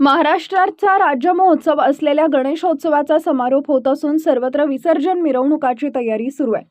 महाराष्ट्राचा राज्य महोत्सव असलेल्या गणेशोत्सवाचा समारोप होत असून सर्वत्र विसर्जन मिरवणुकाची तयारी सुरू आहे.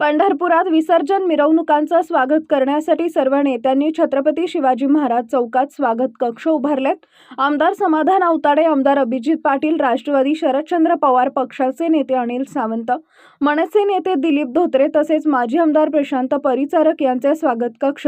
पंढरपुरात विसर्जन मिरवणुकांचं स्वागत करण्यासाठी सर्व नेत्यांनी छत्रपती शिवाजी महाराज चौकात स्वागत कक्ष उभारलेत. आमदार समाधान अवताडे आमदार अभिजित पाटील राष्ट्रवादी शरदचंद्र पवार पक्षाचे नेते अनिल सावंत मनसे नेते दिलीप धोत्रे तसेच माजी आमदार प्रशांत परिचारक यांचे स्वागत कक्ष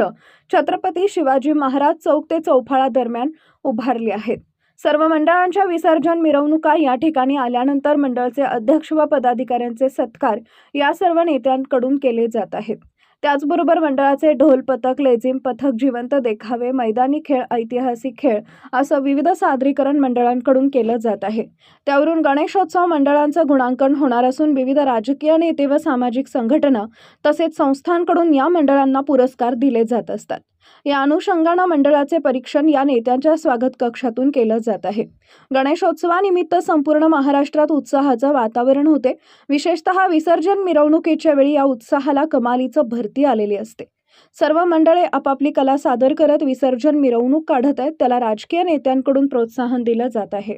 छत्रपती शिवाजी महाराज चौक ते चौफाळा दरम्यान उभारले आहेत. सर्व मंडळांच्या विसर्जन मिरवणुका या ठिकाणी आल्यानंतर मंडळाचे अध्यक्ष व पदाधिकाऱ्यांचे सत्कार या सर्व नेत्यांकडून केले जात आहेत. त्याचबरोबर मंडळाचे ढोल पथक लेझिम पथक जिवंत देखावे मैदानी खेळ ऐतिहासिक खेळ असं विविध सादरीकरण मंडळांकडून केलं जात आहे. त्यावरून गणेशोत्सव मंडळांचं गुणांकन होणार असून विविध राजकीय नेते व सामाजिक संघटना तसेच संस्थांकडून या मंडळांना पुरस्कार दिले जात असतात. या अनुषंगानं मंडळाचे परीक्षण या नेत्यांच्या स्वागत कक्षातून केलं जात आहे. गणेशोत्सवानिमित्त संपूर्ण महाराष्ट्रात उत्साहाचं वातावरण होते. विशेषतः विसर्जन मिरवणुकीच्या वेळी या उत्साहाला कमालीचं भरती आलेली असते. सर्व मंडळे आपापली कला सादर करत विसर्जन मिरवणूक काढत आहेत. त्याला राजकीय नेत्यांकडून प्रोत्साहन दिलं जात आहे.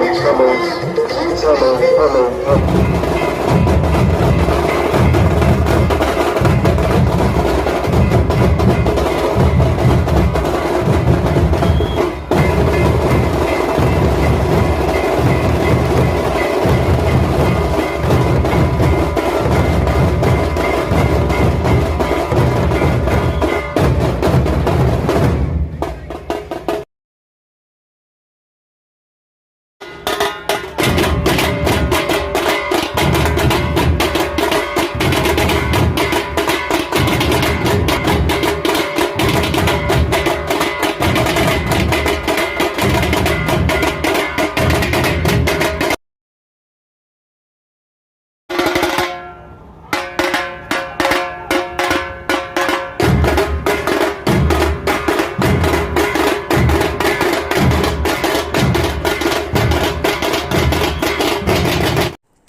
Trouble, trouble, trouble, trouble.